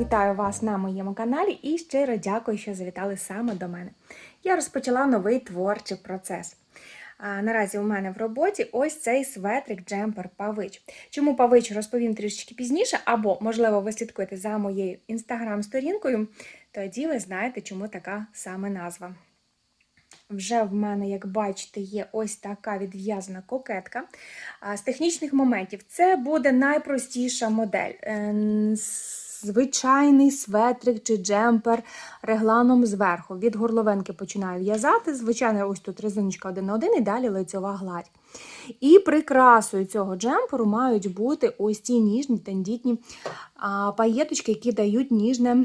Вітаю вас на моєму каналі і щиро дякую, що завітали саме до мене. Я розпочала новий творчий процес. А, наразі у мене в роботі ось цей светрик джемпер павич. Чому павич розповім трішечки пізніше, або, можливо, ви слідкуєте за моєю інстаграм-сторінкою, тоді ви знаєте, чому така саме назва. Вже в мене, як бачите, є ось така відв'язана кокетка. З технічних моментів це буде найпростіша модель. Звичайний светрик чи джемпер регланом зверху. Від горловинки починаю в'язати. Звичайно, ось тут резиночка один на один і далі лицьова гладь. І прикрасою цього джемперу мають бути ось ці ніжні тендітні паєточки, які дають ніжне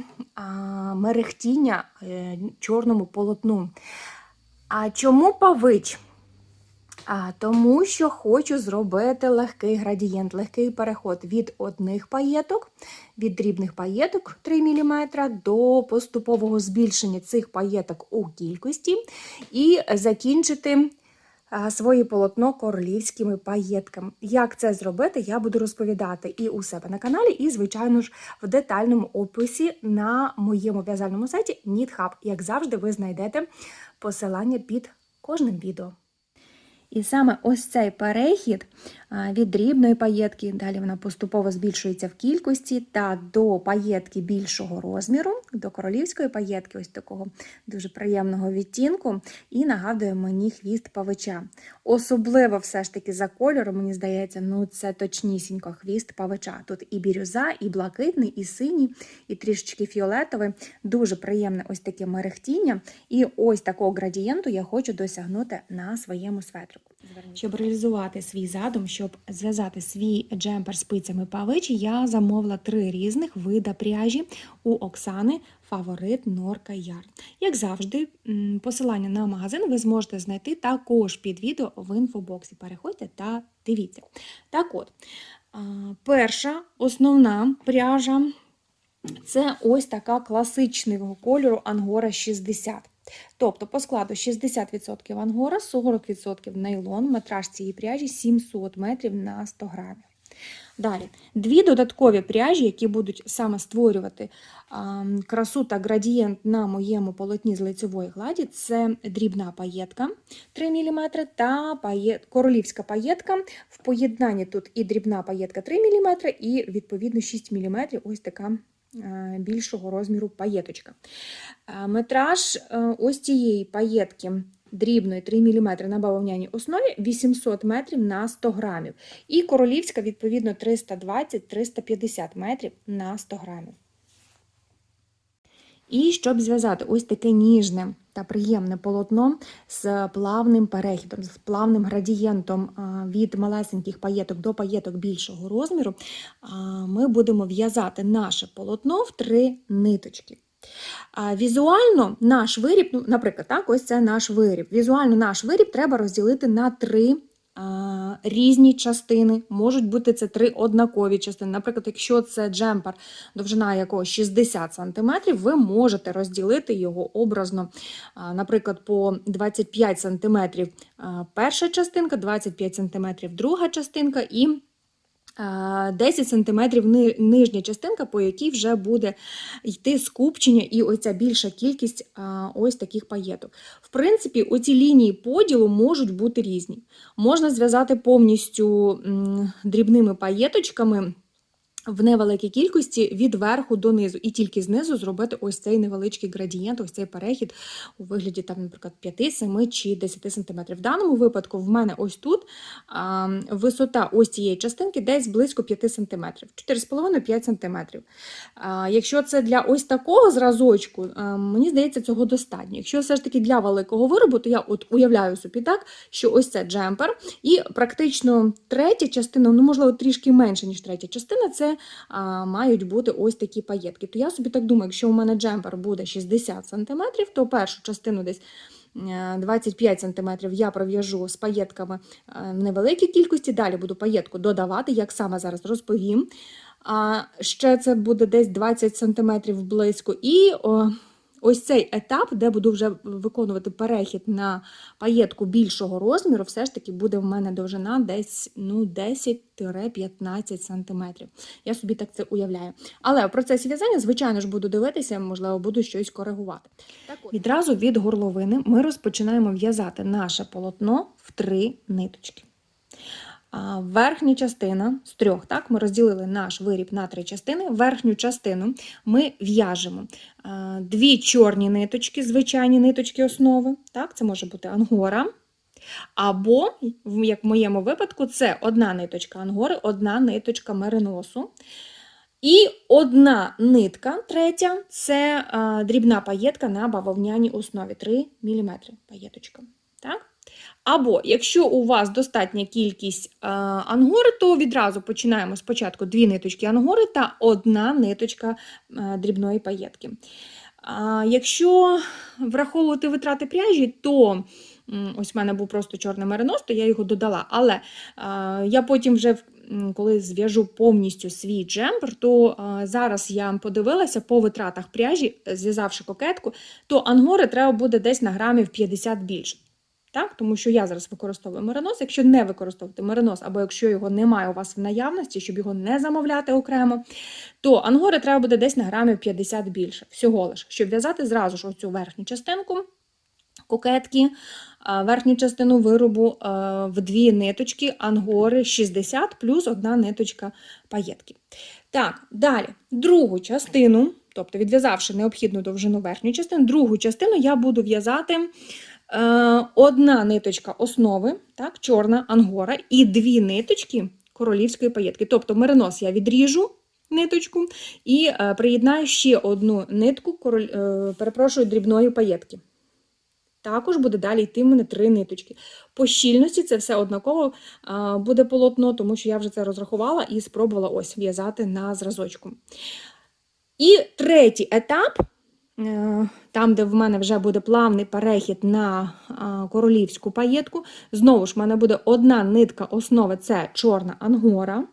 мерехтіння е, чорному полотну. А чому павич? А, тому що хочу зробити легкий градієнт, легкий переход від одних паєток, від дрібних паєток 3 мм до поступового збільшення цих паєток у кількості і закінчити своє полотно королівськими паєтками. Як це зробити, я буду розповідати і у себе на каналі, і, звичайно ж, в детальному описі на моєму в'язальному сайті NeedHub. Як завжди, ви знайдете посилання під кожним відео. І саме ось цей перехід від дрібної паєтки, далі вона поступово збільшується в кількості, та до паєтки більшого розміру, до королівської паєтки, ось такого дуже приємного відтінку, і нагадує мені хвіст павича. Особливо все ж таки за кольором, мені здається, ну це точнісінько хвіст павича. Тут і бірюза, і блакитний, і синій, і трішечки фіолетовий. Дуже приємне ось таке мерехтіння. І ось такого градієнту я хочу досягнути на своєму светрику. Щоб реалізувати свій задум, щоб зв'язати свій джемпер спицями павичі, я замовила три різних вида пряжі у Оксани Фаворит Норка Яр. Як завжди, посилання на магазин ви зможете знайти також під відео в інфобоксі. Переходьте та дивіться. Так от, перша основна пряжа це ось така класичного кольору Ангора 60. Тобто по складу 60% ангора, 40% нейлон, метраж цієї пряжі 700 метрів на 100 грамів. Далі, дві додаткові пряжі, які будуть саме створювати а, красу та градієнт на моєму полотні з лицевої гладі, це дрібна паєтка 3 мм та паєт, королівська паєтка. В поєднанні тут і дрібна паєтка 3 мм, і відповідно 6 мм ось така більшого розміру паєточка. Е, Метраж е, ось цієї паєтки дрібної 3 мм на бавовняній основі 800 метрів на 100 грамів. І королівська, відповідно, 320-350 метрів на 100 грамів. І щоб зв'язати ось таке ніжне та приємне полотно з плавним перехідом, з плавним градієнтом від малесеньких паєток до паєток більшого розміру, ми будемо в'язати наше полотно в три ниточки. Візуально наш виріб, ну, наприклад, так, ось це наш виріб. Візуально наш виріб треба розділити на три різні частини. Можуть бути це три однакові частини. Наприклад, якщо це джемпер, довжина якого 60 см, ви можете розділити його образно, наприклад, по 25 см перша частинка, 25 см друга частинка і 10 см нижня частинка, по якій вже буде йти скупчення і оця більша кількість ось таких паєток. В принципі, оці лінії поділу можуть бути різні. Можна зв'язати повністю дрібними паєточками. В невеликій кількості від верху до низу, і тільки знизу зробити ось цей невеличкий градієнт, ось цей перехід у вигляді, там, наприклад, 5, 7 чи 10 см. В даному випадку в мене ось тут а, висота ось цієї частинки десь близько 5 см, 4,5-5 см. Якщо це для ось такого зразочку, а, мені здається, цього достатньо. Якщо все ж таки для великого виробу, то я от уявляю собі так, що ось це джемпер, і практично третя частина, ну можливо, трішки менше, ніж третя частина, це а, мають бути ось такі паєтки. То я собі так думаю, якщо у мене джемпер буде 60 см, то першу частину десь. е, 25 см я пров'яжу з паєтками е, в невеликій кількості, далі буду паєтку додавати, як саме зараз розповім. А ще це буде десь 20 см близько. І о, ось цей етап, де буду вже виконувати перехід на паєтку більшого розміру, все ж таки буде в мене довжина десь ну, 10-15 см. Я собі так це уявляю. Але в процесі в'язання, звичайно ж, буду дивитися, можливо, буду щось коригувати. Відразу від горловини ми розпочинаємо в'язати наше полотно в три ниточки. Верхня частина з трьох, так, ми розділили наш виріб на три частини. Верхню частину ми в'яжемо дві чорні ниточки, звичайні ниточки основи. Так, це може бути ангора. Або, як в моєму випадку, це одна ниточка ангори, одна ниточка мериносу. І одна нитка, третя це дрібна паєтка на бавовняній основі 3 мм паєточка. Або якщо у вас достатня кількість ангори, то відразу починаємо спочатку дві ниточки ангори та одна ниточка дрібної паєтки. Якщо враховувати витрати пряжі, то ось в мене був просто чорний меринос, то я його додала. Але я потім вже коли зв'яжу повністю свій джемпер, то зараз я подивилася по витратах пряжі, е, зв'язавши кокетку, то ангори треба буде десь на грамів 50 більше. Так? Тому що я зараз використовую меринос. Якщо не використовувати меринос, або якщо його немає у вас в наявності, щоб його не замовляти окремо, то ангори треба буде десь на грамів 50 більше. Всього лиш, щоб в'язати зразу ж оцю верхню частинку кокетки, верхню частину виробу в дві ниточки, ангори 60 плюс одна ниточка паєтки. Так, далі, другу частину, тобто відв'язавши необхідну довжину верхню частину, другу частину я буду в'язати одна ниточка основи, так, чорна ангора, і дві ниточки королівської паєтки. Тобто меринос я відріжу ниточку і е, приєднаю ще одну нитку, е, перепрошую, дрібної паєтки. Також буде далі йти в мене три ниточки. По щільності це все однаково буде полотно, тому що я вже це розрахувала і спробувала ось в'язати на зразочку. І третій етап, е, там, де в мене вже буде плавний перехід на королівську паєтку, знову ж в мене буде одна нитка основи це чорна ангора.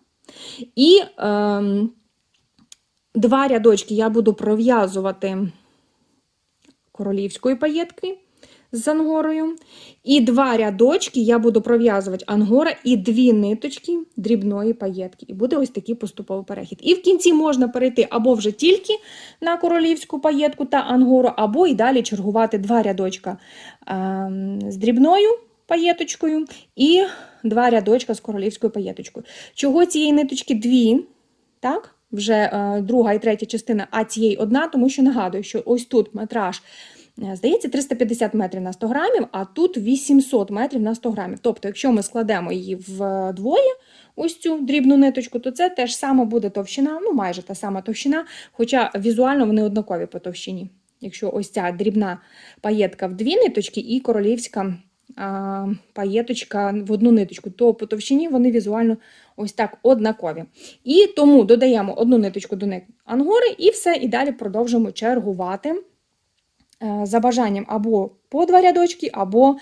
І ем, два рядочки я буду пров'язувати королівської паєтки з ангорою. І два рядочки я буду пров'язувати ангора і дві ниточки дрібної паєтки. І буде ось такий поступовий перехід. І в кінці можна перейти або вже тільки на королівську паєтку та ангору, або і далі чергувати два рядочка ем, з дрібною паєточкою і два рядочка з королівською паєточкою. Чого цієї ниточки дві? Так? Вже е, друга і третя частина, а цієї одна, тому що нагадую, що ось тут метраж, здається, 350 метрів на 100 грамів, а тут 800 метрів на 100 грамів. Тобто, якщо ми складемо її вдвоє, ось цю дрібну ниточку, то це теж саме буде товщина, ну майже та сама товщина, хоча візуально вони однакові по товщині. Якщо ось ця дрібна паєтка в дві ниточки і королівська а, паєточка в одну ниточку, то по товщині вони візуально ось так однакові. І тому додаємо одну ниточку до них ангори, і все, і далі продовжуємо чергувати е, за бажанням або по два рядочки, або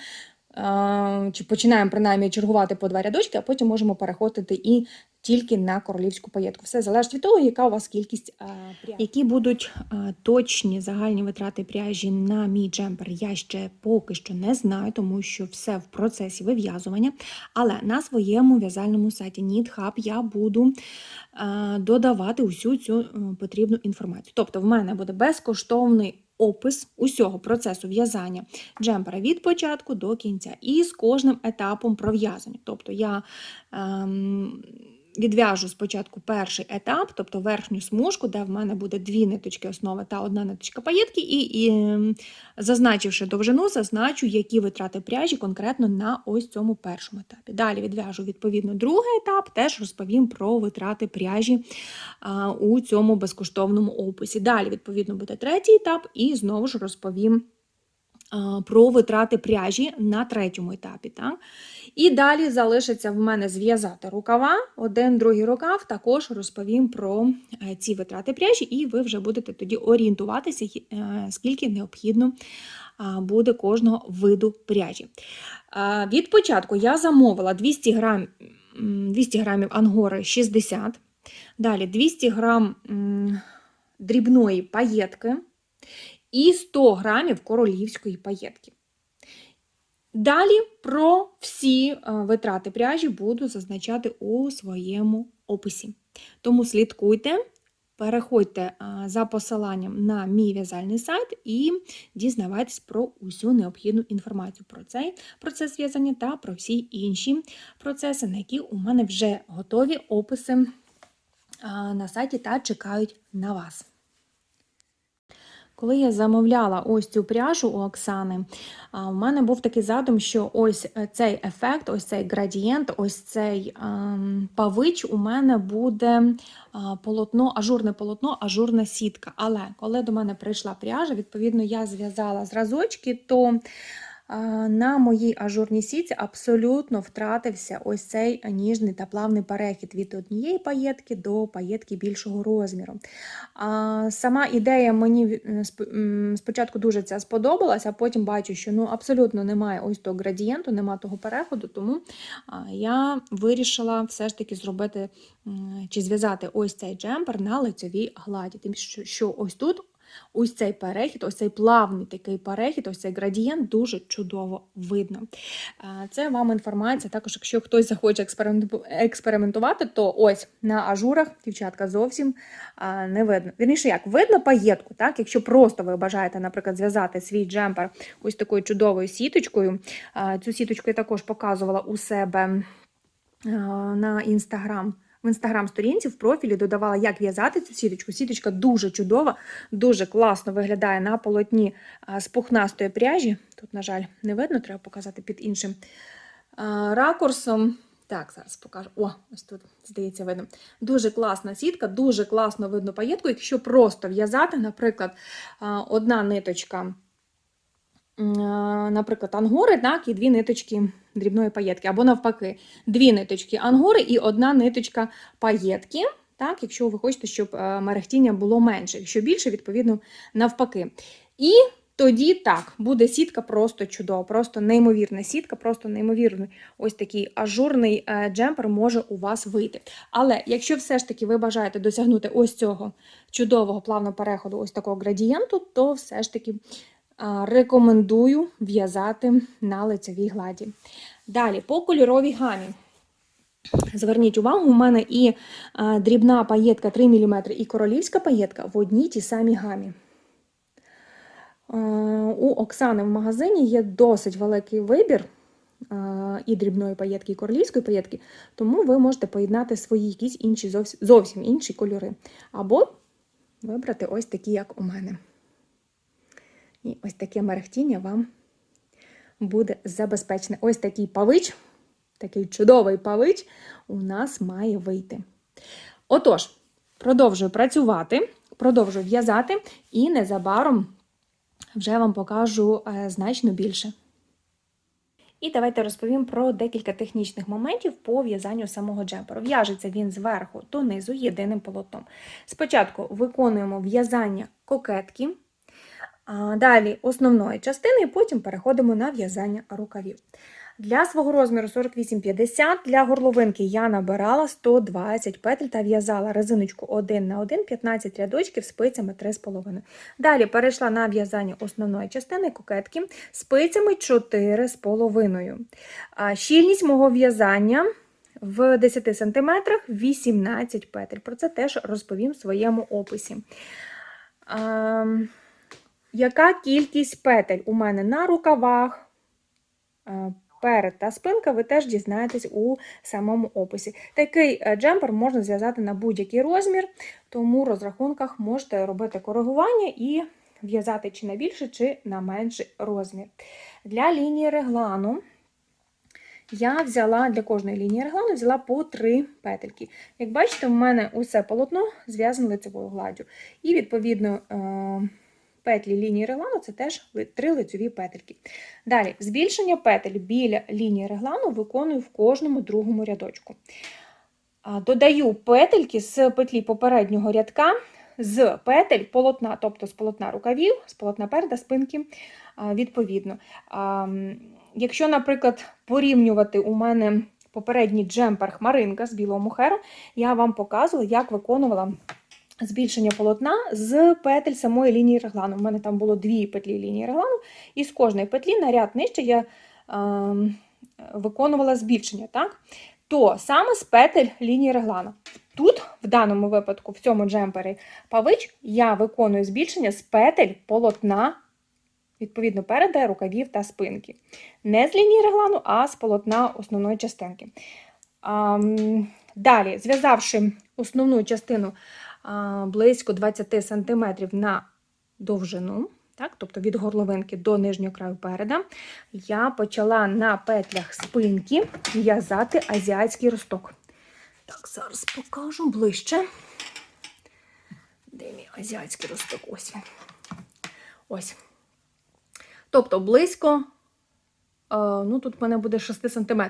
е, чи починаємо принаймні чергувати по два рядочки, а потім можемо переходити і тільки на королівську паєтку. Все залежить від того, яка у вас кількість е, пряжі. Які будуть е, точні загальні витрати пряжі на мій джемпер, я ще поки що не знаю, тому що все в процесі вив'язування. Але на своєму в'язальному сайті KnitHub я буду додавати усю цю потрібну інформацію. Тобто, в мене буде безкоштовний опис усього процесу в'язання джемпера від початку до кінця, і з кожним етапом пров'язання. Тобто я ем, відв'яжу спочатку перший етап, тобто верхню смужку, де в мене буде дві ниточки основи та одна ниточка паєтки, і, і зазначивши довжину, зазначу, які витрати пряжі конкретно на ось цьому першому етапі. Далі відв'яжу відповідно другий етап, теж розповім про витрати пряжі а, у цьому безкоштовному описі. Далі, відповідно, буде третій етап, і знову ж розповім про витрати пряжі на третьому етапі. Так? І далі залишиться в мене зв'язати рукава, один другий рукав, також розповім про е, ці витрати пряжі, і ви вже будете тоді орієнтуватися, е, скільки необхідно буде кожного виду пряжі. Від початку я замовила 200 грам, 200 грамів ангори 60, далі 200 грам дрібної паєтки і 100 грамів королівської паєтки. Далі про всі е, витрати пряжі буду зазначати у своєму описі. Тому слідкуйте, переходьте е, за посиланням на мій в'язальний сайт і дізнавайтесь про усю необхідну інформацію про цей процес в'язання та про всі інші процеси, на які у мене вже готові описи е, на сайті та чекають на вас. Коли я замовляла ось цю пряжу у Оксани, у мене був такий задум, що ось е, цей ефект, ось цей градієнт, ось цей ем, павич у мене буде полотно, ажурне полотно, ажурна сітка. Але коли до мене прийшла пряжа, відповідно, я зв'язала зразочки, то на моїй ажурній сітці абсолютно втратився ось цей ніжний та плавний перехід від однієї паєтки до паєтки більшого розміру. А, Сама ідея мені е, спочатку дуже ця сподобалася, а потім бачу, що ну абсолютно немає ось того градієнту, немає того переходу, тому я вирішила все ж таки зробити чи зв'язати ось цей джемпер на лицьовій гладі. Тим, що ось тут. Ось цей перехід, ось цей плавний такий перехід, ось цей градієнт дуже чудово видно. Це вам інформація. Також, якщо хтось захоче експериментувати, то ось на ажурах, дівчатка, зовсім не видно. Вірніше, як видно паєтку, так? Якщо просто ви бажаєте, наприклад, зв'язати свій джемпер ось такою чудовою сіточкою. Цю сіточку я також показувала у себе на інстаграм. В інстаграм-сторінці в профілі додавала, як в'язати цю сіточку. Сіточка дуже чудова, дуже класно виглядає на полотні з пухнастої пряжі. Тут, на жаль, не видно, треба показати під іншим ракурсом. Так, зараз покажу. О, ось тут, здається, видно. Дуже класна сітка, дуже класно видно паєтку. Якщо просто в'язати, наприклад, одна ниточка, наприклад, ангори, так, і дві ниточки дрібної паєтки, або навпаки, дві ниточки ангори і одна ниточка паєтки. Так, якщо ви хочете, щоб е, мерехтіння було менше, якщо більше, відповідно, навпаки. І тоді так, буде сітка просто чудова, просто неймовірна сітка, просто неймовірний ось такий ажурний е, джемпер може у вас вийти. Але якщо все ж таки ви бажаєте досягнути ось цього чудового плавного переходу, ось такого градієнту, то все ж таки рекомендую в'язати на лицевій гладі. Далі, по кольоровій гамі. Зверніть увагу, у мене і дрібна паєтка 3 мм, і королівська паєтка в одній тій самій гамі. У Оксани в магазині є досить великий вибір і дрібної паєтки, і королівської паєтки, тому ви можете поєднати свої якісь інші зовсім інші кольори. Або вибрати ось такі, як у мене. І ось таке мерехтіння вам буде забезпечене. Ось такий павич, такий чудовий павич у нас має вийти. Отож, продовжую працювати, продовжую в'язати, і незабаром вже вам покажу е, значно більше. І давайте розповім про декілька технічних моментів по в'язанню самого джемперу. В'яжеться він зверху донизу єдиним полотном. Спочатку виконуємо в'язання кокетки, далі основної частини, і потім переходимо на в'язання рукавів. Для свого розміру 48-50 для горловинки я набирала 120 петель та в'язала резиночку 1 на 1, 15 рядочків спицями 3,5. Далі перейшла на в'язання основної частини кокетки спицями 4,5. А Щільність мого в'язання в 10 см 18 петель. Про це теж розповім в своєму описі. Яка кількість петель у мене на рукавах? Перед та спинка ви теж дізнаєтесь у самому описі. Такий е, джемпер можна зв'язати на будь-який розмір, тому в розрахунках можете робити коригування і в'язати чи на більший, чи на менший розмір. Для лінії реглану я взяла для кожної лінії реглану взяла по 3 петельки. Як бачите, в мене усе полотно зв'язане лицевою гладдю. І, відповідно, е, петлі лінії реглану це теж три лицеві петельки. Далі, збільшення петель біля лінії реглану виконую в кожному другому рядочку. Додаю петельки з петлі попереднього рядка з петель полотна, тобто з полотна рукавів, з полотна переда, спинки, відповідно. Якщо, наприклад, порівнювати у мене попередній джемпер хмаринка з білого мухеру, я вам показувала, як виконувала збільшення полотна з петель самої лінії реглану. У мене там було дві петлі лінії реглану, і з кожної петлі на ряд нижче я е, виконувала збільшення. так? То саме з петель лінії реглану. Тут, в даному випадку, в цьому джемпері павич, я виконую збільшення з петель полотна, відповідно, переда, рукавів та спинки. Не з лінії реглану, а з полотна основної частинки. А, далі, зв'язавши основну частину близько 20 см на довжину, так, тобто від горловинки до нижнього краю переда, я почала на петлях спинки в'язати азіатський росток. Так, зараз покажу ближче. Де мій азіатський росток? Ось він. Ось. Тобто близько, ну тут в мене буде 6 см.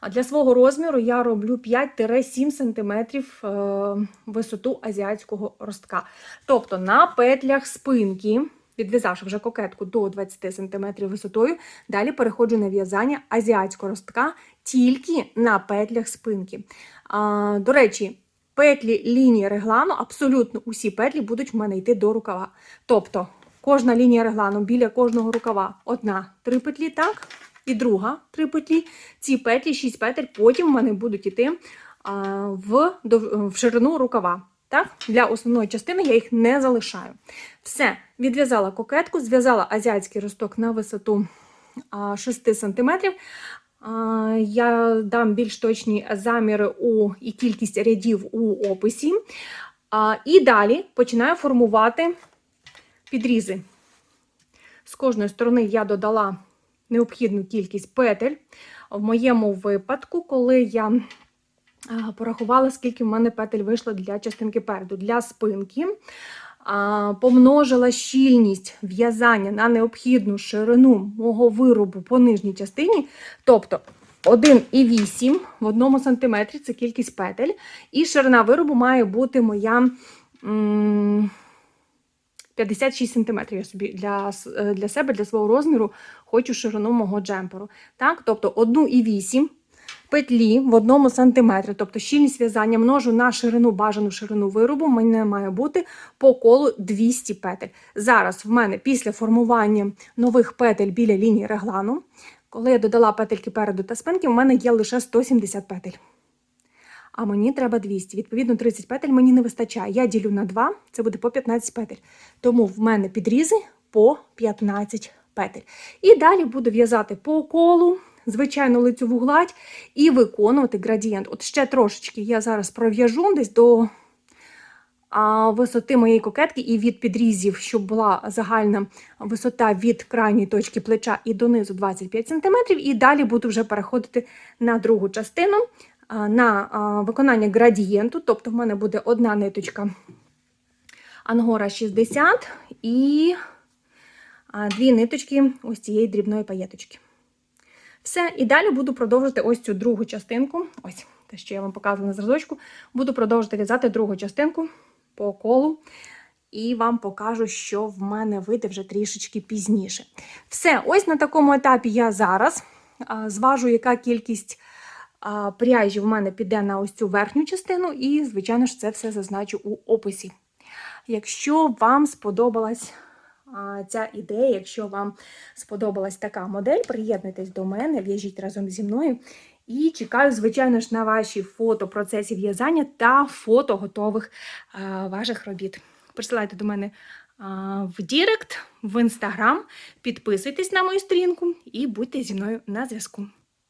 А для свого розміру я роблю 5-7 см е, висоту азіатського ростка. Тобто на петлях спинки, відв'язавши вже кокетку до 20 см висотою, далі переходжу на в'язання азіатського ростка тільки на петлях спинки. До речі, петлі лінії реглану, абсолютно усі петлі будуть в мене йти до рукава. Тобто кожна лінія реглану біля кожного рукава одна три петлі, так, і друга три петлі. Ці петлі, шість петель, потім в мене будуть йти в, в ширину рукава. Так? Для основної частини я їх не залишаю. Все, відв'язала кокетку, зв'язала азіатський росток на висоту а, 6 см. Я дам більш точні заміри у, і кількість рядів у описі. І далі починаю формувати підрізи. З кожної сторони я додала необхідну кількість петель. В моєму випадку, коли я порахувала, скільки в мене петель вийшло для частинки переду, для спинки, помножила щільність в'язання на необхідну ширину мого виробу по нижній частині, тобто 1,8 в одному сантиметрі це кількість петель, і ширина виробу має бути моя. м, 56 см я собі для, е, для себе, для свого розміру хочу ширину мого джемперу. Так? Тобто 1,8 петлі в одному сантиметрі, тобто щільність в'язання множу на ширину, бажану ширину виробу, мене має бути по колу 200 петель. Зараз в мене після формування нових петель біля лінії реглану, коли я додала петельки переду та спинки, в мене є лише 170 петель. А мені треба 200. Відповідно, 30 петель мені не вистачає. Я ділю на 2, це буде по 15 петель. Тому в мене підрізи по 15 петель. І далі буду в'язати по колу, звичайно, лицьову гладь і виконувати градієнт. От ще трошечки я зараз пров'яжу десь до а, висоти моєї кокетки і від підрізів, щоб була загальна висота від крайньої точки плеча і донизу 25 см. І далі буду вже переходити на другу частину на виконання градієнту. Тобто в мене буде одна ниточка ангора 60 і дві ниточки ось цієї дрібної паєточки. Все, і далі буду продовжити ось цю другу частинку. Ось те, що я вам показувала на зразочку. Буду продовжувати в'язати другу частинку по колу. І вам покажу, що в мене вийде вже трішечки пізніше. Все, ось на такому етапі я зараз зважу, яка кількість пряжі в мене піде на ось цю верхню частину, і, звичайно ж, це все зазначу у описі. Якщо вам сподобалась ця ідея, якщо вам сподобалась така модель, приєднуйтесь до мене, в'яжіть разом зі мною. І чекаю, звичайно ж, на ваші фото процесів в'язання та фото готових ваших робіт. Присилайте до мене в Дірект, в інстаграм, підписуйтесь на мою сторінку і будьте зі мною на зв'язку.